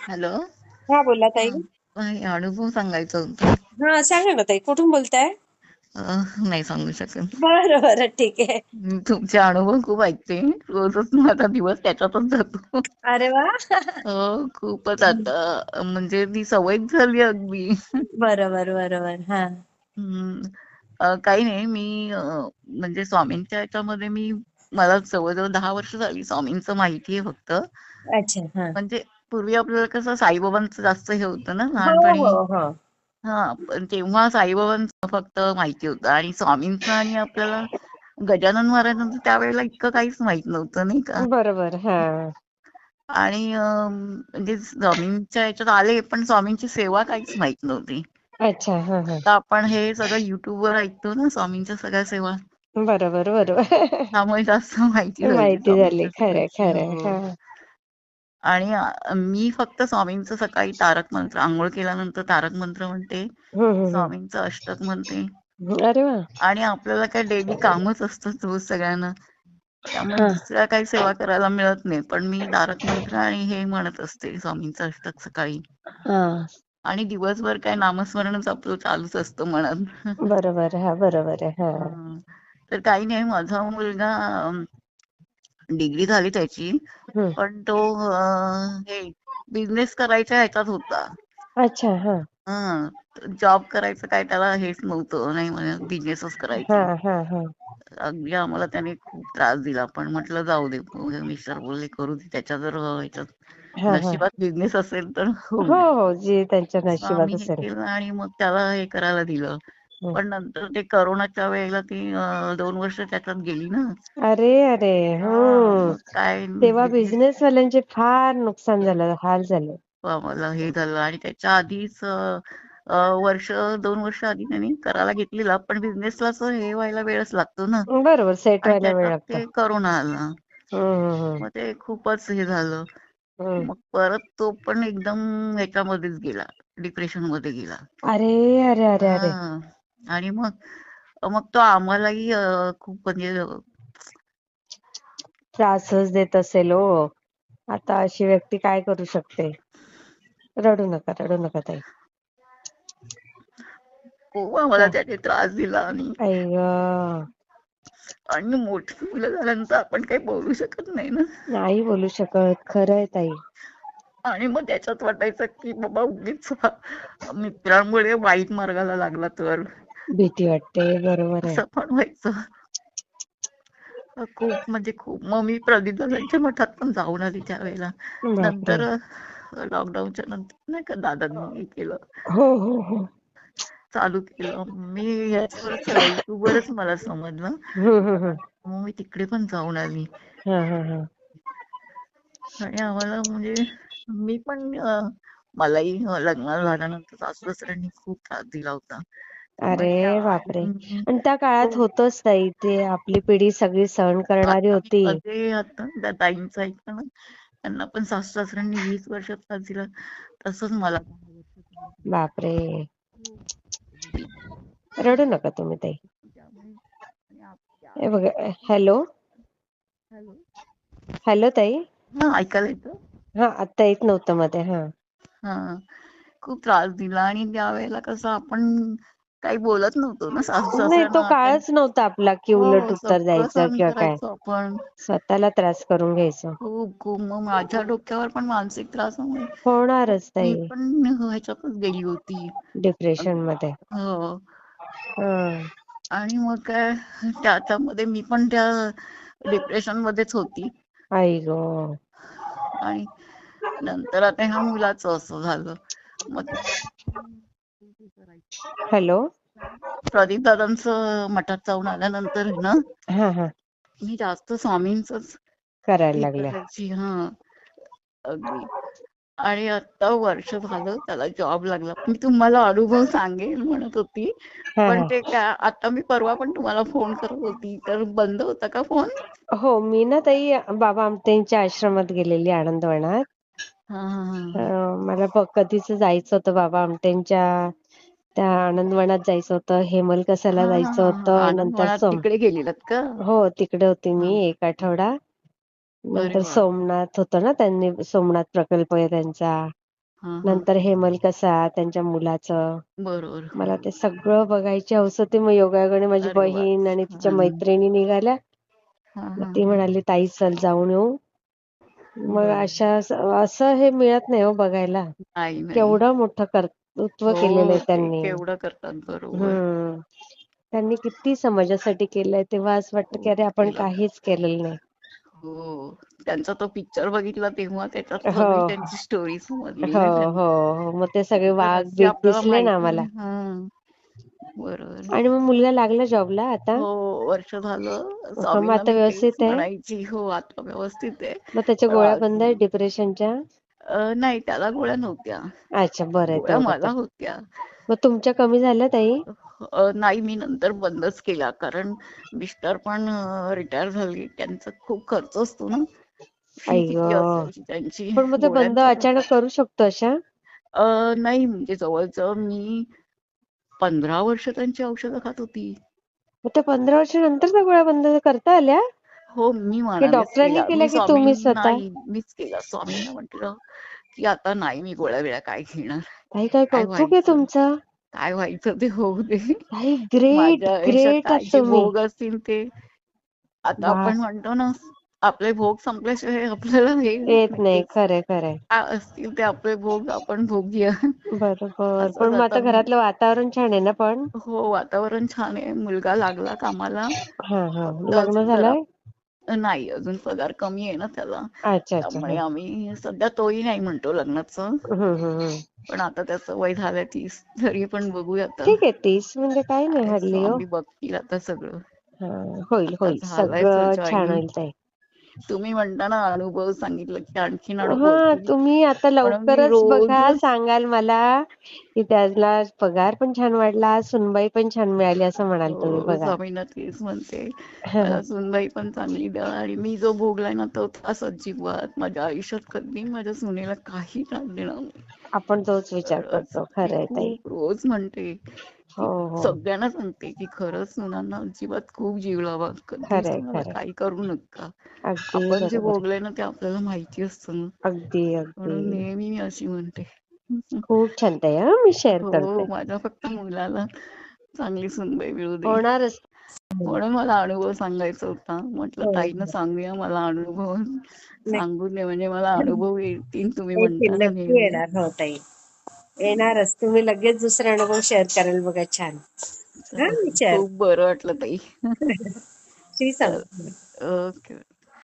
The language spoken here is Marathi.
हॅलो. हा बोला ताई. अनुभव सांगायचा होता. हा सांगा ना ताई कुठून बोलताय? नाही सांगू शकत. बरं बरं ठीक आहे. तुमचे अनुभव खूप ऐकते. रोजच माझा दिवस त्याच्यातच जातो. अरे वा. हो खूपच आता म्हणजे ती सवयच झाली अगदी. बरोबर बरोबर हा. काही नाही मी म्हणजे स्वामींच्या ह्याच्यामध्ये मी मला जवळजवळ दहा वर्ष झाली स्वामींचं माहिती आहे फक्त. अच्छा हा. म्हणजे पूर्वी आपल्याला कसं साईबाबांचं जास्त हे होतं ना हो लहानपणी. हो. हो हा पण तेव्हा साईबाबांचं फक्त माहिती होतं आणि स्वामींचं आणि आपल्याला गजानन महाराजांचं त्यावेळेला इतकं काहीच माहीत नव्हतं नाही का? बरोबर हा. आणि म्हणजे स्वामींच्या याच्यात आले पण स्वामींची सेवा काहीच माहीत नव्हती. अच्छा हा हा. तर आपण हे सगळं युट्यूबवर ऐकतो ना स्वामींच्या सगळ्या सेवा. बरोबर बरोबर. त्यामुळे जास्त माहिती झाली माहिती झाली स्वामींच्या खरंय सगळ्याची खरंय हो हा आणि मी फक्त स्वामींचं सकाळी तारक मंत्र आंघोळ केल्यानंतर तारक मंत्र म्हणते स्वामींचं अष्टक म्हणते. अरे आणि आपल्याला काय डेली कामच असतं रोज सगळ्यांना. त्यामुळे दुसऱ्या काही सेवा करायला मिळत नाही पण मी तारक मंत्र आणि हे म्हणत असते स्वामींचं अष्टक सकाळी. आणि दिवसभर काय नामस्मरणच आपलं चालूच असतं मनात. बरोबर बरोबर आहे. तर काही नाही माझा मुलगा डिग्री झाली त्याची. पण तो हे बिझनेस करायच्या ह्याच्यात होता. अच्छा हा. हा जॉब करायचं काय त्याला हेच नव्हतं नाही म्हणे बिझनेसच करायचं. हा हा अगदी आम्हाला त्याने खूप त्रास दिला पण म्हटलं जाऊ दे मिस्टर बोलले करू दे त्याच्या जर ह्याच्यात हा हा. नशिबात बिझनेस असेल तर होऊ हो दे हो जी त्यांच्या असं आम्ही नशिबात हे असेल. केलं आणि मग त्याला हे करायला दिलं. पण नंतर ते करोनाच्या वेळेला ती दोन वर्ष त्याच्यात गेली ना. अरे अरे हा. काय तेव्हा बिझनेस बिझनेस वाल्यांचे फार नुकसान झालं हाल झाले. मला हे झालं. आणि त्याच्या आधीच वर्ष दोन वर्ष आधी त्यांनी करायला घेतलेला पण बिझनेसला असं हे व्हायला वेळच लागतो ना. बरोबर सेट व्हायला वेळ ते करोना आला. मग ते खूपच हे झालं. मग परत तो पण एकदम ह्याच्यामध्येच गेला डिप्रेशनमध्ये गेला. अरे अरे अरे अरे. आणि मग मग तो आम्हालाही खूप म्हणजे त्रासच देत असेल हो. आता अशी व्यक्ती काय करू शकते? रडू नका रडू नका ताई. खूप आम्हाला त्याने त्रास दिला आणि आणि मोठी मुलं झाल्यानंतर आपण काही बोलू शकत नाही ना. नाही बोलू शकत खरंय ताई. आणि मग त्याच्यात वाटायचं की बाबा उगीच हा मित्रांमुळे वाईट मार्गाला लागला तर. भीती वाटते बरोबर आहे. असं पण व्हायचं. खूप म्हणजे खूप. मग मी प्रदीप दादांच्या मठात पण जाऊन आली त्यावेळेला. नंतर लॉकडाऊनच्या नंतर नाही का दादांनी हे केलं. हो हो हो. चालू केलं. मी युट्यूबवरच मला समजलं. मग मी तिकडे पण जाऊन आली. आणि आम्हाला म्हणजे मी पण मलाही लग्न झाल्यानंतर सासू सासऱ्यांनी खूप त्रास दिला होता. अरे बापरे. हम्म, आणि त्या काळात होतच ताई ते आपली पिढी सगळी सहन करणारी आता मी होती. मध्ये आता त्या ताईंचं ऐकलं ना त्यांना पण सासू सासऱ्यांनी वीस वर्ष त्रास दिला. तसंच मला बापरे. रडू नका तुम्ही ताई. त्यामुळे आणि आप- हे बघा हॅलो. हॅलो. हॅलो ताई. हा ऐकायला येतं? हा आता येत नव्हतं मध्ये हा. हा. खूप त्रास दिला आणि त्यावेळेला कसं आपण काही बोलत नव्हतो ना सासू नाही तो काळच नव्हता आपला की उलट हो उत्तर सगळं द्यायचं किंवा काय. आपण. स्वतःला त्रास करून घ्यायचं. खूप खूप. मग माझ्या डोक्यावर पण मानसिक मग होणारच मी ताई. पण ह्याच्यातच गेली होती. डिप्रेशनमध्ये. हो. हा. आणि मग काय त्याच्यामध्ये मी पण त्या डिप्रेशन मध्येच होती. आई ग. आणि नंतर आता ह्या मुलाचं असं झालं. मग हॅलो. प्रदीप दादांचं मठात जाऊन आल्यानंतर आहे ना हा हा. मी जास्त स्वामींचंच करायला लागल्या. करायची हा. अगदी. आणि आता वर्ष झालं त्याला जॉब लागला. मी तुम्हाला अनुभव सांगेन म्हणत होती. पण ते काय आता मी परवा पण तुम्हाला फोन करत होती. तर बंद होता का फोन हो मी ना ताई बाबा आमटेंच्या आश्रमात गेलेली आनंदवनात. अं, मला ब- कधीच जायचं होतं बाबा आमटेंच्या त्या आनंदवनात जायचं होतं हेमल कसाला हा हा जायचं हा. हा होतं नंतर आनंदवनात सोम तिकडे गेलेलात का? हो तिकडे होती हा. मी एक आठवडा. अरे नंतर सोमनाथ होतं ना त्यांनी सोमनाथ प्रकल्प आहे त्यांचा. हा हा. नंतर हेमल कसा त्यांच्या मुलाचं. बरोबर. मला ते सगळं बघायची हौस होती मग योगायोगाने माझी अरे बहीण आणि तिच्या हा मैत्रिणी निघाल्या. हा मग हा ती म्हणाली ताई चल जाऊन येऊ. मग अशा असं हे मिळत नाही हो बघायला. नाही नाही केवढं मोठं कर्तृत्व केलेलं हो आहे ते त्यांनी. केवढं करतात बरोबर. हम्म. त्यांनी किती समाजासाठी केलंय तेव्हा असं वाटतं की खूप अरे आपण केलं. काहीच केलेलं नाही. हो त्यांचा तो पिक्चर बघितला तेव्हा त्याच्यात हो. त्यांची स्टोरी समजली. हो ना त्यांना हो हो. मग ते सगळे तर वाघ आपल्याला दिसले ना माहिती आम्हाला. हा. बरोबर. आणि मग मुलगा लागला जॉबला आता. हो वर्ष झालं. हा मग आता मी तेच व्यवस्थित आहे? म्हणायची हो आता व्यवस्थित आहे. मग त्याच्या गोळ्या आज बंद आहेत डिप्रेशनच्या अ, नाही त्याला गोळ्या नव्हत्या. अच्छा बरं आहे गोळ्या तेवढं मला तर. होत्या. मग तुमच्या कमी झाल्या ताई? अ, नाही मी नंतर बंदच केला. कारण मिस्टर पण रिटायर झाले. त्यांचा खूप खर्च असतो ना. फी आई किती गं. असायची त्यांची? पण मग ते बंद गोळ्यांचा अचानक करू शकतो अशा? अ, नाही म्हणजे जवळजवळ मी पंधरा वर्ष त्यांची औषधं खात होती. मग त्या पंधरा वर्षानंतर त्या गोळ्या बंद करता आल्या? हो मी की म्हणालेच डॉक्टरांनी केला केल्या मी की तुम्ही स्वतः? नाही मीच केला. स्वामींना म्हटलं की आता नाही मी गोळ्या वेळा काय घेणार. ताई काय काय कौतुक आहे व्हायचं? तुमचं? काय व्हायचं ते होऊ दे. ताई ग्रेट माझ्या आयुष्यात ग्रेट काय आहात जे तुम्ही भोग असतील ते. आता आपण म्हणतो ना आपले भोग संपल्याशिवाय आपल्याला हे येत नाही. खरंय काय असतील ते आपले भोग आपण भोगूया. बरोबर. पण मग आता घरातलं वातावरण छान आहे ना पण? हो वातावरण छान आहे. मुलगा लागला कामाला. हा हा. लग्न झालंय? नाही अजून पगार कमी आहे ना त्याला. अच्छा अच्छा. त्यामुळे आम्ही सध्या तोही नाही म्हणतो लग्नाचं. पण आता त्याचं वय झालंय तीस तरी पण बघूया ठीक आहे तीस म्हणजे काही नाही काय हल्ली हो. बघतील आता सगळं. होईल होईल. सगळं छान होईल ताई. तुम्ही म्हणता ना अनुभव सांगितलं की आणखीन अनुभव हा येतील तुम्ही आता मी लवकरच बघा सांगाल मला की त्याला पगार पण छान वाढला सुनबाई पण छान मिळाली असं म्हणाल तुम्ही हो बघा. स्वामींना तेच म्हणते. सुनबाई पण चांगली द्या आणि मी जो भोगलाय ना तो त्रास अजिबात. माझ्या आयुष्यात कधी माझ्या सुनेला काही त्रास देणार नाही. आपण तोच विचार करतो. मी खरंय ताई. खूप रोज म्हणते. सगळ्यांना सांगते की खरंच सुनांना अजिबात खूप जीव लावा. काही करू नका. आपण जे भोगलय ना ते आपल्याला माहिती असतं ना. अगदी म्हणून नेहमी मी अशी म्हणते. खूप छान हा. मी शेअर हो करते. माझ्या फक्त मुलाला चांगली सुनबाई मिळू दे. होणारच. म्हणून मला अनुभव सांगायचा होता. म्हटलं हो. ताईनं हो सांगूया मला अनुभव. सांगू नक्की दे म्हणजे मला अनुभव येतील तुम्ही म्हणता येणारच. तुम्ही लगेच दुसरा अनुभव शेअर कराल बघा छान. हा खूप बरं वाटलं ताई. श्री ओके.